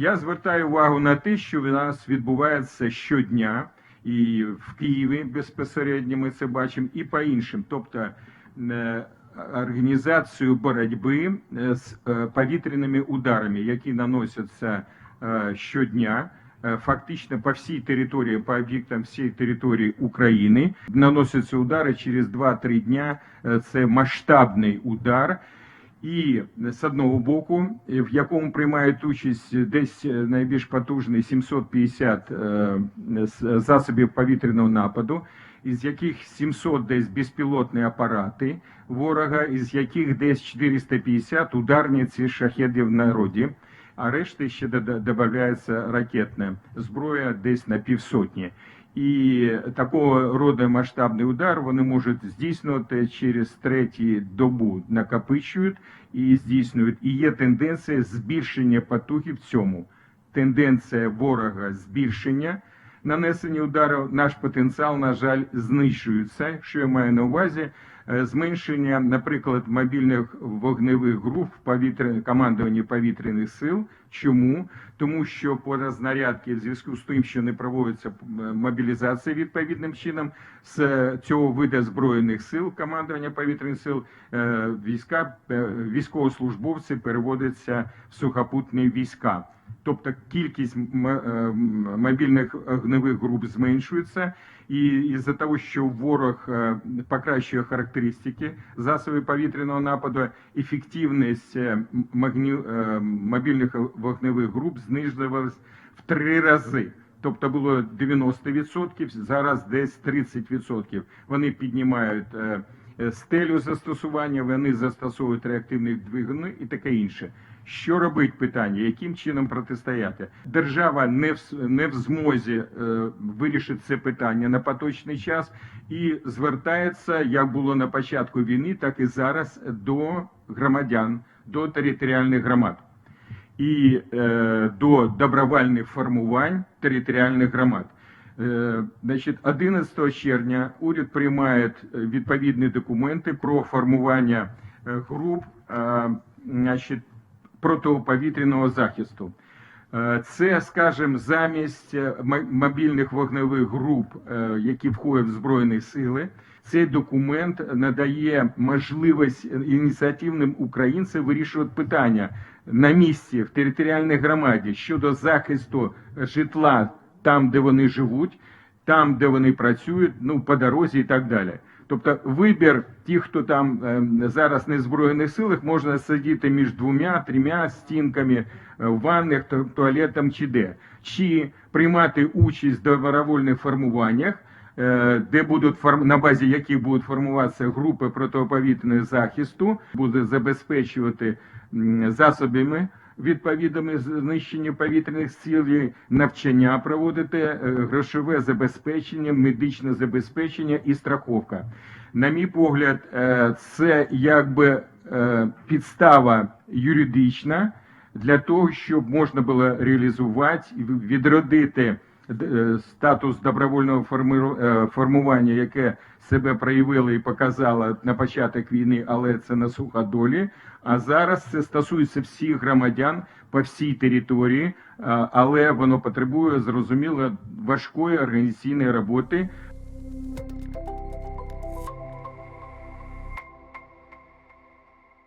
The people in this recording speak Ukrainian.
Я звертаю увагу на те, що в нас відбувається щодня, і в Києві безпосередньо ми це бачимо, і по іншим. Тобто е, організацію боротьби е, з е, повітряними ударами, які наносяться щодня. Фактично по всій території, по об'єктам всієї території України наносяться удари через 2-3 дня. Це масштабний удар. І з одного боку, в якому приймають участь десь е, найбільш потужний 750 е, засобів повітряного нападу, із яких 700 десь безпілотні апарати ворога, із яких десь 450 ударні ці шахедів в народі, а решти ще додається ракетна зброя десь на півсотні. І такого роду масштабний удар вони можуть здійснювати через третю добу накопичують і здійснюють. І є тенденція збільшення потухів в цьому. Тенденція ворога збільшення нанесення ударів. Наш потенціал, на жаль, знищується. Що я маю на увазі? Е, Зменшення, наприклад, мобільних вогневих груп повітря... командуванні повітряних сил. Чому? Тому що по рознарядки в зв'язку з тим, що не проводиться е, мобілізація відповідним чином з цього виду збройних сил, командування повітряних сил, е, війська, військовослужбовці переводяться в сухопутні війська. Тобто кількість е, мобільних огневих груп зменшується, і із-за того, що ворог е, покращує характеристики засобів повітряного нападу, ефективність е, мобільних вогневих груп знижувалась в три рази. Тобто було 90%, зараз десь 30%. Вони піднімають стелю застосування, вони застосовують реактивні двигуни і таке інше. Що робить питання? Яким чином протистояти? Держава не в, не в змозі е, вирішити це питання на поточний час і звертається, як було на початку війни, так і зараз до громадян, до територіальних громад і е, до добровольних формувань територіальних громад. Е, Значить, 11 червня уряд приймає е, відповідні документи про формування е, груп е, значить, протиповітряного захисту. Е, Це, скажімо, замість е, мобільних вогневих груп, е, які входять в Збройні сили, цей документ надає можливість ініціативним українцям вирішувати питання на місці в територіальній громаді щодо захисту житла там, де вони живуть, там, де вони працюють, ну по дорозі і так далі. Тобто вибір тих, хто там е, зараз не в збройних силах, можна сидіти між двома, трьома стінками е, в ваннах, ту- туалетом чи де, чи приймати участь в добровольних формуваннях, де будуть форм- на базі яких будуть формуватися групи протиповітряного захисту, буде забезпечувати засобами відповідними знищення повітряних і навчання проводити, е, грошове забезпечення, медичне забезпечення і страховка. На мій погляд, е, це якби е, підстава юридична для того, щоб можна було реалізувати і відродити е, статус добровольного е, формування, яке себе проявило і показало на початок війни, але це на суходолі. А зараз це стосується всіх громадян по всій території, але воно потребує зрозуміло важкої організаційної роботи